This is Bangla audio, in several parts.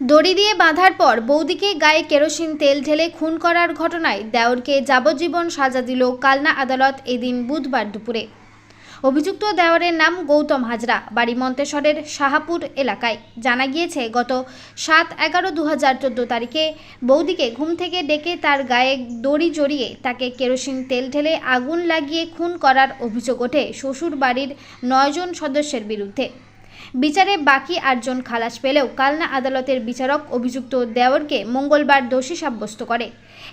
দড়ি দিয়ে বাঁধার পর বৌদিকে গায়ে কেরোসিন তেল ঢেলে খুন করার ঘটনায় দেওরকে যাবজ্জীবন সাজা দিল কালনা আদালত এদিন বুধবার দুপুরে। অভিযুক্ত দেওরের নাম গৌতম হাজরা, বাড়ি মন্তেশ্বরের শাহাপুর এলাকায়। জানা গিয়েছে, গত সাত এগারো দু হাজার চোদ্দ তারিখে বৌদিকে ঘুম থেকে ডেকে তার গায়ে দড়ি জড়িয়ে তাকে কেরোসিন তেল ঢেলে আগুন লাগিয়ে খুন করার অভিযোগ ওঠে শ্বশুর বাড়ির নয়জন সদস্যের বিরুদ্ধে। বিচারে বাকি আটজন খালাস পেলেও কালনা আদালতের বিচারক অভিযুক্ত দেওরকে মঙ্গলবার দোষী সাব্যস্ত করে।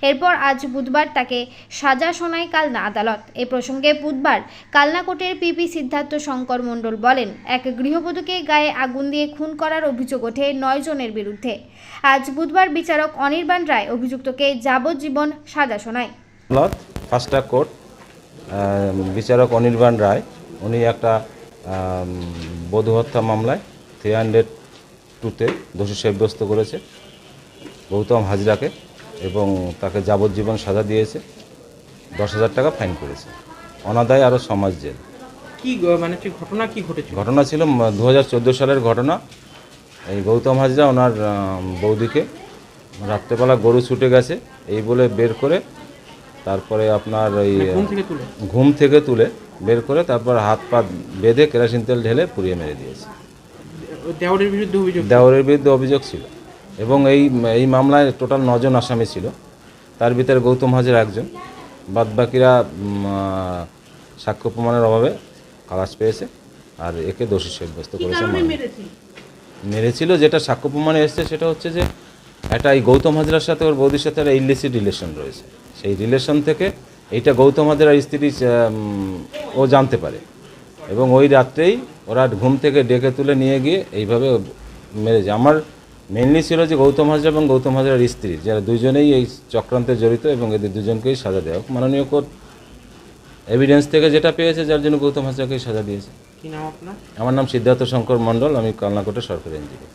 এরপর আজ বুধবার তাকে সাজা শোনায় কালনা আদালত। এ প্রসঙ্গে বুধবার কালনা কোর্টের পিপি সিদ্ধার্থ শঙ্কর মণ্ডল বলেন, এক গৃহবধূকে গায়ে আগুন দিয়ে খুন করার অভিযোগ ওঠে নয় জনের বিরুদ্ধে। আজ বুধবার বিচারক অনির্বাণ রায় অভিযুক্তকে যাবজ্জীবন সাজা শোনায়। ফার্স্টা কোর্ট বিচারক অনির্বাণ রায়, উনি একটা বধূ হত্যা মামলায় থ্রি হান্ড্রেড টুতে দোষী সাব্যস্ত করেছে গৌতম হাজরাকে এবং তাকে যাবজ্জীবন সাজা দিয়েছে দশ হাজার টাকা ফাইন করেছে। অনাদায় আরও সমাজ জেল। কি মানে ঘটনা কি ঘটেছিল ঘটনা ছিল দু হাজার চোদ্দ সালের ঘটনা। এই গৌতম হাজরা ওনার বৌদিকে রাত্রেবেলা গরু ছুটে গেছে এই বলে বের করে তারপরে আপনার ওই ঘুম থেকে তুলে? ঘুম থেকে তুলে বের করে তারপর হাত পা বেঁধে কেরোসিন তেল ঢেলে পুড়িয়ে মেরে দিয়েছে। দেওয়ারের বিরুদ্ধে অভিযোগ দেওরের বিরুদ্ধে অভিযোগ ছিল। এবং এই এই মামলায় টোটাল নজন আসামি ছিল। তার ভিতরে গৌতম হাজার একজন। বাদবাকিরা সাক্ষ্য প্রমাণের অভাবে খালাস পেয়েছে আর একে দোষী সাব্যস্ত করেছে মামলা। মেরেছিল যেটা সাক্ষ্য প্রমাণে এসছে সেটা হচ্ছে যে একটা এই গৌতম হাজরার সাথে ওর বৌদির সাথে একটা ইলিসিড রিলেশন রয়েছে। সেই রিলেশন থেকে এইটা গৌতম হাজরার স্ত্রী ও জানতে পারে। এবং ওই রাত্রেই ওরা ঘুম থেকে ডেকে তুলে নিয়ে গিয়ে এইভাবে মেরেছে আমার মেনলি ছিল যে গৌতম হাজরা এবং গৌতম হাজরার স্ত্রী যারা দুজনেই এই চক্রান্তে জড়িত এবং এদের দুজনকেই সাজা দেওয়া হোক। মাননীয় কোর্ট এভিডেন্স থেকে যেটা পেয়েছে যার জন্য গৌতম হাজরাকেই সাজা দিয়েছে। কি নাম আপনার? আমার নাম সিদ্ধার্থ শঙ্কর মণ্ডল আমি কালনা কোর্টের সরকারি এনজিও।